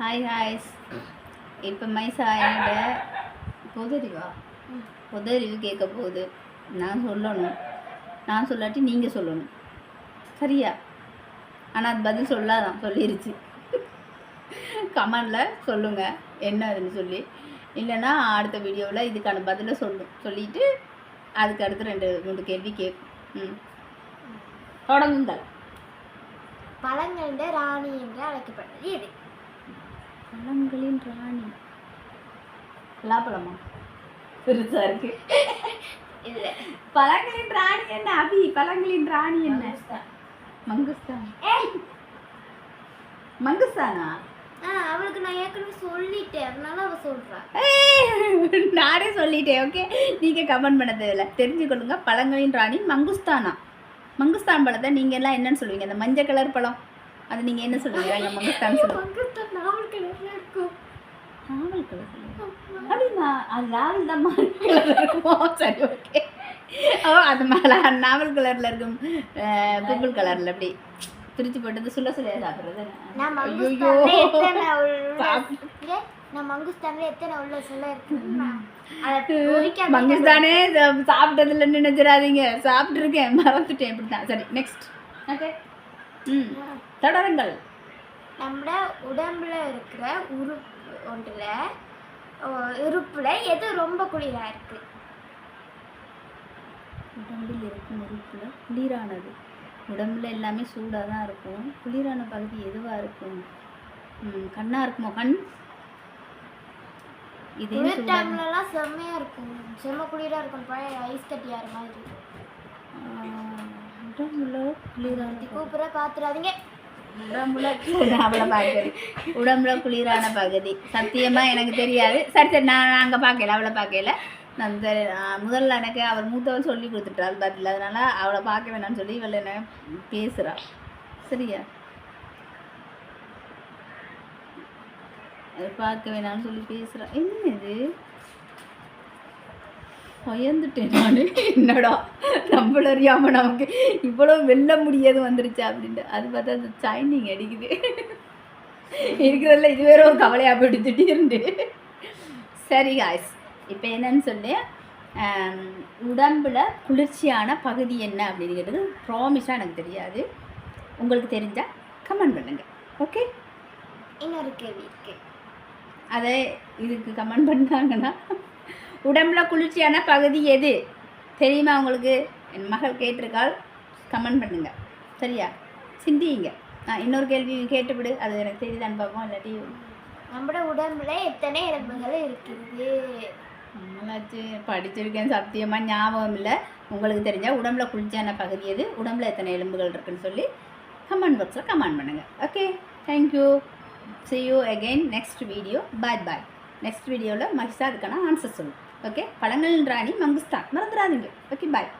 Hi ஹாய்ஸ் இப்போ Mieza என்னோட பொதறிவா பொதறிவு கேட்க போகுது. நான் சொல்லணும். நான் சொல்லாட்டி நீங்கள் சொல்லணும். சரியா? ஆனால் அது பதில் சொல்லாதான். சொல்லிருச்சு. கமெண்டில் சொல்லுங்கள் என்ன அதுன்னு சொல்லி. இல்லைன்னா அடுத்த வீடியோவில் இதுக்கான பதிலை சொல்லும் சொல்லிட்டு அதுக்கு அடுத்து ரெண்டு மூணு கேள்வி கேட்கும் ம். தொடங்குங்கள். பழங்களின் ராணி என்று அழைக்கப்படுவது எது? பழங்களின் ராணி. பலாப்பழமா பெருசா இருக்கு. இல்லை. பழங்களின் ராணி என்ன அபி? பழங்களின் ராணி என்ன? மங்குஸ்தான். மங்குஸ்தானா. ஆ அவளுக்கு நான் ஏற்கனவே சொல்லிட்டேன். அதனால அவ சொல்றா. நானே சொல்லிட்டேன் ஓகே? நீங்க கமெண்ட் பண்ண தேவையில்ல தெரிஞ்சுக்கொள்ளுங்க பழங்களின் ராணி மங்குஸ்தானா? மங்குஸ்தான் பழத்தை நீங்க எல்லாம் என்னன்னு சொல்லுவீங்க? அந்த மஞ்சள் கலர் பழம். அது நீங்க என்ன சொல்லுவீங்க? மங்குஸ்தான் சொல்லுவோம் மங்குஸ்தான் நாவல் கலர்ல இருக்கும் நாவல் கலர் அப்படின்னா அது நாவல் தான் இருக்குமோ? சரி ஓகே ஓ அது மேலே நாவல் கலர்ல இருக்கும். பிம்பிள் கலர்ல அப்படி. பிரிச்சு போட்டது சுள்ள சுள்ளையா சாப்பிட்றது ஐயோ எத்தனை உள்ள இங்க நான் மங்குஸ்தான்ல எத்தனை உள்ள சொல்ல மங்குஸ்தானே சா- சாப்பிட்டதுல நினைச்சிடாதீங்க. சாப்பிட்ருக்கேன் மறந்துட்டேன் இப்படி தான் சரி நெக்ஸ்ட் ஓகே ம். தொடருங்கள். நம்ம உடம்புல இருக்கிற உறுப்பு ஒன்றுல உறுப்புல எது ரொம்ப குளிரா இருக்கு? உடம்பில் இருக்கும் உறுப்புல குளிரானது. உடம்புல எல்லாமே சூடாக தான் இருக்கும். குளிரான பகுதி எதுவாக இருக்கும்? ம், கண்ணா இருக்குமோ? கண்? இதே குளிர் சூடாக டைம்ல எல்லாம் செம்மையா இருக்கும். செம்ம குளிரா இருக்கும். பழைய ஐஸ் கட்டி ஆற மாதிரி உடம்புல குளிரான இது கூப்பிட பாத்துறாதீங்க. உடம்புல அவளை பார்க்குறது உடம்புல குளிரான பகுதி. சத்தியமா எனக்கு தெரியாது. சரி சரி நான் நாங்கள் பார்க்கல அவளை பார்க்கல அந்த ஆஹ், முதல்ல எனக்கு அவர் மூத்தவள் சொல்லி கொடுத்துட்டாள் பதில். அதனால அவளை பார்க்க வேணாம்னு சொல்லி இவள் என்ன பேசுகிறாள் சரியா? பார்க்க வேணாம்னு சொல்லி பேசுறா. என்ன இது பயந்துட்டேன் நான். என்னடா? நம்மள அறியாம நமக்கு இவ்வளோ வெல்ல முடியாது வந்துருச்சு அப்படின்ட்டு. அது பார்த்தா அந்த சைனிங் அடிக்குது. இருக்கிறதுல இது வேற ஒரு கவலையாக போயிட்டு திடீர்னு. சரி காய்ஸ் இப்போ என்னன்னு சொல்லி. உடம்புல குளிர்ச்சியான பகுதி என்ன அப்படின்னு கேட்டது ப்ராமிஸாக எனக்கு தெரியாது. உங்களுக்கு தெரிஞ்சால் கமெண்ட் பண்ணுங்க. ஓகே இன்னொரு கேள்வி இருக்கு. அதை இதுக்கு கமெண்ட் பண்ணாங்கன்னா உடம்புல குளிர்ச்சியான பகுதி எது? தெரியுமா உங்களுக்கு? என் மகள் கேட்டிருக்காள். கமெண்ட் பண்ணுங்க. சரியா? சிந்திங்க ஆ இன்னொரு கேள்வி கேட்டுவிடு. அது எனக்கு தெரியுதான்னு பார்ப்போம் இல்லாட்டி நம்ம உடம்புல எத்தனை எலும்புகள் இருக்குது? நம்மளாச்சு படிச்சிருக்கேன் சத்தியமாக ஞாபகம் இல்லை. உங்களுக்கு தெரிஞ்சால் உடம்புல குளிர்ச்சியான பகுதி எது? உடம்புல எத்தனை எலும்புகள் இருக்குன்னு சொல்லி கமெண்ட் பாக்ஸில் கமெண்ட் பண்ணுங்கள் okay thank you see you again next video bye bye next வீடியோவில் மகிஷா அதுக்கான ஆன்சர் சொல்லும். ஓகே பழங்கள் ராணி மங்குஸ்தான் மறந்துடாதீங்க ஓகே பாய்